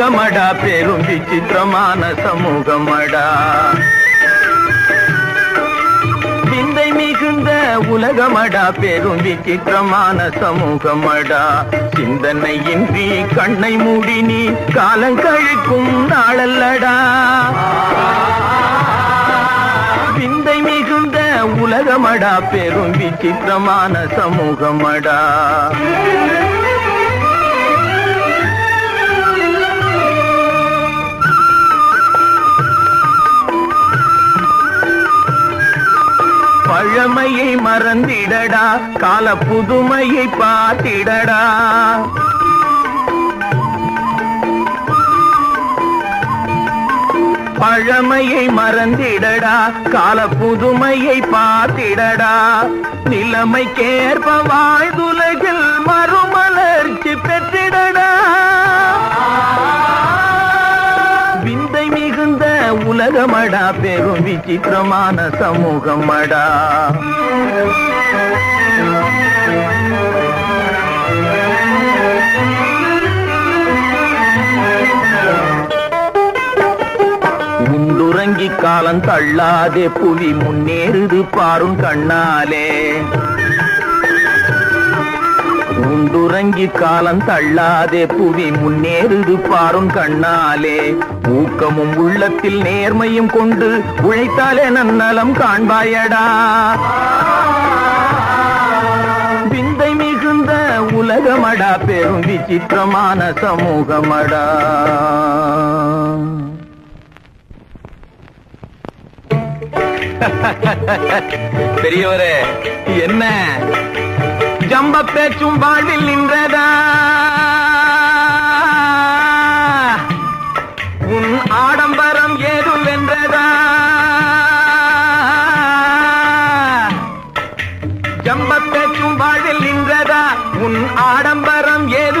சமூகமடா பெரும் விசித்திரமான சமூகமடா. விந்தை மிகுந்த உலகமடா பெரும் விசித்திரமான சமூகமடா. சிந்தனையின்றி கண்ணை மூடி நீ காலம் கழிக்கும் நாளல்லடா. விந்தை மிகுந்த உலகமடா பெரும் விசித்திரமான சமூகமடா. மறந்திடடா கால புதுமையை பார்த்திடடா. பழமையை மறந்திடடா கால புதுமையை பார்த்திடடா. நிலைமைக்கேற்ப வாழ்துலகில் மறுமலர்ச்சி பெற்றிடடா. உலகமடா பெரும் விசித்திரமான சமூகமடா. உண்டுறங்கி காலம் தள்ளாதே புலி முன்னேறுது பாரும் கண்ணாலே. உண்டுறங்கி காலம் தள்ளாதே. புவி முன்னேறுது பாரும் கண்ணாலே. ஊக்கமும் உள்ளத்தில் நேர்மையும் கொண்டு உழைத்தாலே நன்னலம் காண்பாயடா. விந்தை மிகுந்த உலகமடா. பெரும் விசித்திரமான சமூகமடா. பெரியவரே என்ன? ஜம்ப பேச்சும் வாழ்வில் நின்றதா? உன் ஆடம்பரம் ஏதும் வென்றதா? ஜம்ப பேச்சும் வாழ்வில் நின்றதா? உன் ஆடம்பரம் ஏதும்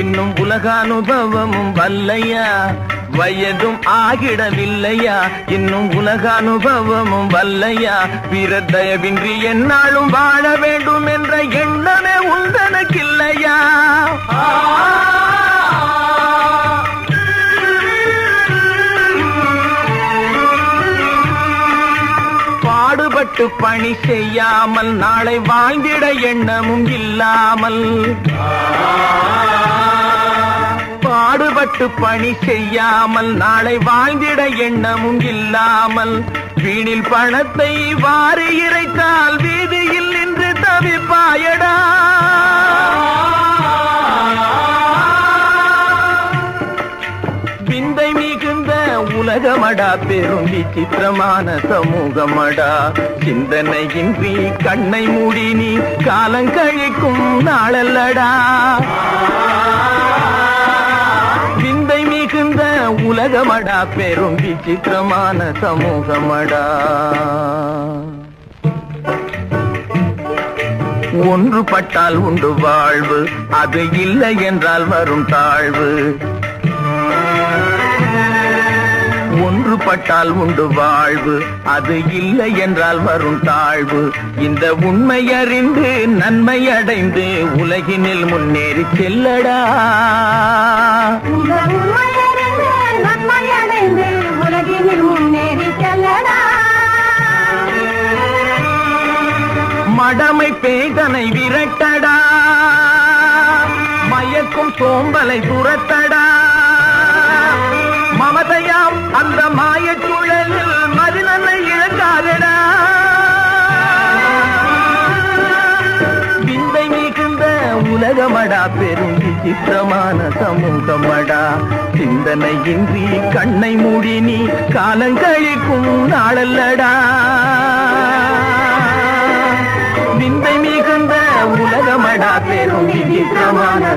இன்னும் உலக அனுபவமும் வல்லையா? வயதும் ஆகிடவில்லையா? இன்னும் உலக அனுபவமும் வல்லையா? பிறர் என்னாலும் வாழ வேண்டும் என்ற எண்ணமே உந்தன பணி செய்யாமல் நாளை வாழ்ந்திட எண்ணமும் இல்லாமல். பாடுபட்டு பணி செய்யாமல் நாளை வாழ்ந்திட எண்ணமும் இல்லாமல். வீணில் பணத்தை வாரி இறைத்தால் வீதியில் நின்று தவிப்பாயடா. விந்தை மிகுந்த உலகமடா பெரும் விசித்திரமான சமூகமடா. சிந்தனையின்றி கண்ணை மூடி நீ காலங்கழிக்கும் நாளல்லடா. விந்தை மிகுந்த உலகமடா பெரும் விசித்திரமான சமூகமடா. ஒன்றுபட்டால் உண்டு வாழ்வு அது இல்லை என்றால் வரும் தாழ்வு. ஒன்றுபட்டால் உண்டு வாழ்வு. அது இல்லை என்றால் வரும் தாழ்வு. இந்த உண்மை அறிந்து நன்மை அடைந்து உலகினில் முன்னேறி செல்லடா. மடமை பேதனை விரட்டடா. மயக்கும் சோம்பலை துரத்தடா. மமதையாம் அந்த மாய சுழலில் மதினனை இழக்காதடா. விந்தை மிகுந்த உலகமடா பெரும் விசித்திரமான சமூகமடா. சிந்தனையின்றி கண்ணை மூடி நீ காலங்கழிக்கும் நாளல்லடா. விந்தை மிகுந்த உலகமடா பெரும் விசித்திரமான